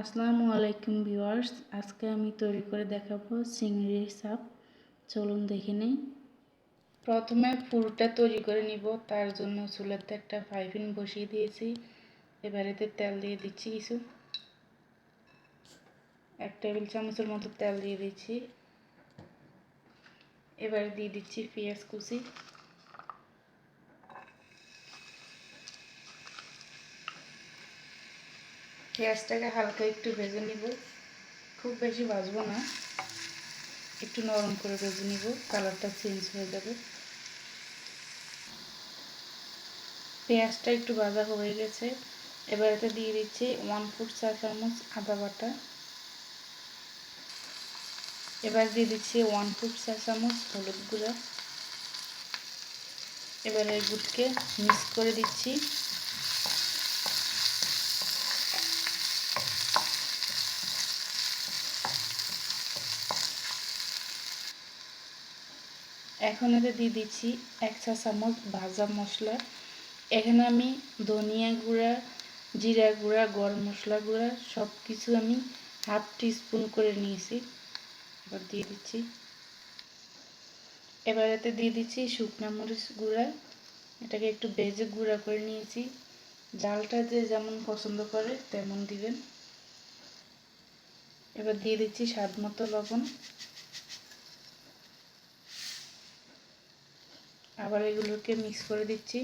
আসসালামু আলাইকুম ভিউয়ার্স। আজকে আমি তৈরি করে দেখাবো চিংড়ির সাপ। চলুন দেখে নিই। প্রথমে পুরোটা তৈরি করে নিব। তার জন্য চুলাতে একটা ফাইফিন বসিয়ে দিয়েছি। এবারেতে তেল দিয়ে দিচ্ছি কিছু। এক টেবিল চামচের মতো তেল দিয়ে দিচ্ছি। এবারে দিয়ে দিচ্ছি পেঁয়াজ কুচি। পেঁয়াজটাকে হালকা একটু ভেজে নিব। খুব বেশি ভাজবো না। একটু নরম করে ভেজে নিব। কালারটা চেঞ্জ হয়ে যাবে। পেঁয়াজটা একটু ভাজা হয়ে গেছে। এবার এতে দিয়ে দিচ্ছি ওয়ান ফুট চা চামচ আদা বাটা। এবার দিয়ে দিচ্ছি ওয়ান ফুট চা চামচ হলুদ গুঁড়া। এবার এই গুটকে মিক্স করে দিচ্ছি। এখন এতে দিয়ে দিচ্ছি এক চা চামচ ভাজা মশলা। এখানে আমি ধনিয়া গুঁড়া, জিরা গুঁড়া, গরম মশলা গুঁড়া সব কিছু আমি হাফ স্পুন করে নিয়েছি। এবার দিয়ে দিচ্ছি। এবার এতে দিয়ে দিচ্ছি শুকনো মরিচ গুঁড়া। এটাকে একটু বেজে গুঁড়া করে নিয়েছি। জালটা যে যেমন পছন্দ করে তেমন দিবেন। এবার দিয়ে দিচ্ছি স্বাদ মতো লবণ। আবার এগুলোকে মিক্স করে দিচ্ছি।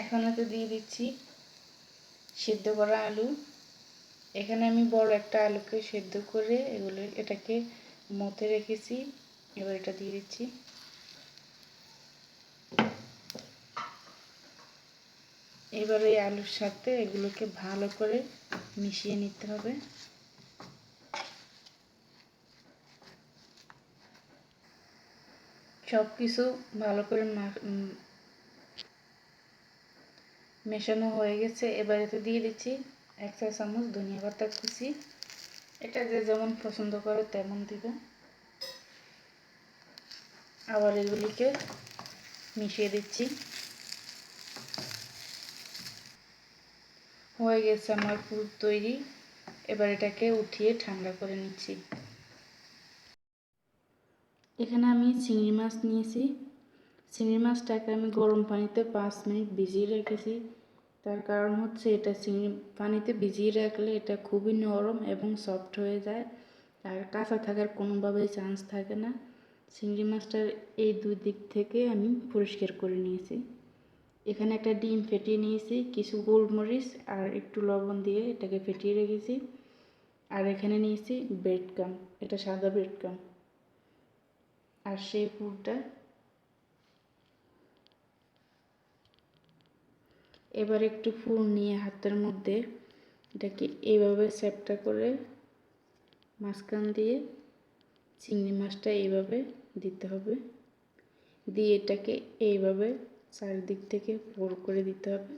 এখন এতে দিয়ে দিচ্ছি সিদ্ধ করা আলু। এখানে আমি বড় একটা আলুকে সেদ্ধ করে এগুলো এটাকে মতে রেখেছি। এবার এটা দিয়ে দিচ্ছি। এবার এই আলুর সাথে এগুলোকে ভালো করে মিশিয়ে নিতে হবে। সব কিছু ভালো করে মেশানো হয়ে গেছে। এবার এতে দিয়ে দিচ্ছি এক চা চামচ ধনিয়া পাতা কুচি। এটা যে যেমন পছন্দ করে তেমন দিবে। আবার এগুলিকে মিশিয়ে দিচ্ছি। হয়ে গেছে আমার পুর তৈরি। এবার এটাকে উঠিয়ে ঠান্ডা করে নিচ্ছি। এখানে আমি চিংড়ি মাছ নিয়েছি। চিংড়ি মাছটাকে আমি গরম পানিতে পাঁচ মিনিট ভিজিয়ে রেখেছি। তার কারণ হচ্ছে এটা চিংড়ি পানিতে ভিজিয়ে রাখলে এটা খুবই নরম এবং সফট হয়ে যায়। আর কাঁচা থাকার কোনোভাবেই চান্স থাকে না। চিংড়ি মাছটার এই দুই দিক থেকে আমি পরিষ্কার করে নিয়েছি। এখানে একটা ডিম ফেটিয়ে নিয়েছি, কিছু গোলমরিচ আর একটু লবণ দিয়ে এটাকে ফেটিয়ে রেখেছি। আর এখানে নিয়েছি ব্রেড কাম এটা সাদা ব্রেড কাম আর সেই পুরটা এবার একটু ফুল নিয়ে হাতের মধ্যে এটাকে এইভাবে সেপটা করে মাঝখান দিয়ে চিংড়ি মাছটা এইভাবে দিতে হবে। দিয়ে এটাকে এইভাবে চারিদিক থেকে ফোর করে দিতে হবে।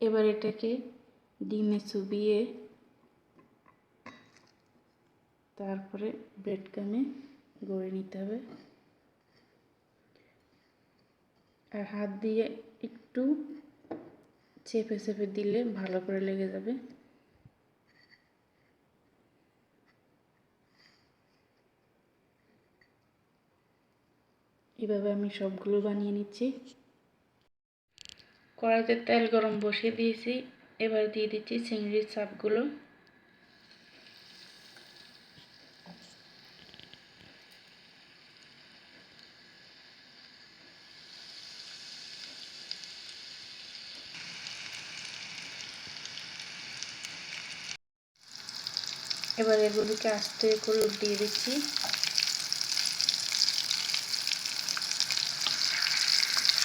এবার এটাকে ডিমে চুবিয়ে তারপরে ব্রেড কামে গড়ে নিতে হবে। আর হাত দিয়ে একটু চেপে চেপে দিলে ভালো করে লেগে যাবে। এভাবে আমি সবগুলো বানিয়ে নিচ্ছি। কড়াইতে তেল গরম বসিয়ে দিয়েছি। এবার দিয়ে দিচ্ছি চিংড়ির চাপগুলো। এবার এগুলোকে আস্তে করে উল্টিয়ে দিচ্ছি।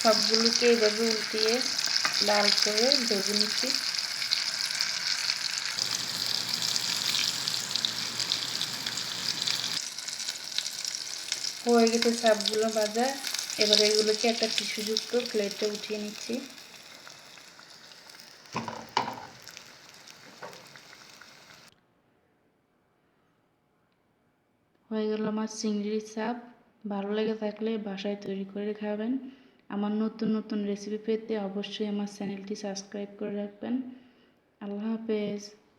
সবগুলোকে এভাবে উল্টিয়ে লাল করে ভেজে নিচ্ছি। হয়ে গেছে সাপগুলো ভাজা। এবার এগুলোকে একটা টিস্যুযুক্ত প্লেটে উঠিয়ে নিচ্ছি। হয়ে গেল আমার চিংড়ির চাপ। ভালো লেগে থাকলে বাসায় তৈরি করে খাবেন। আমার নতুন নতুন রেসিপি পেতে অবশ্যই আমার চ্যানেলটি সাবস্ক্রাইব করে রাখবেন। আল্লাহ হাফেজ।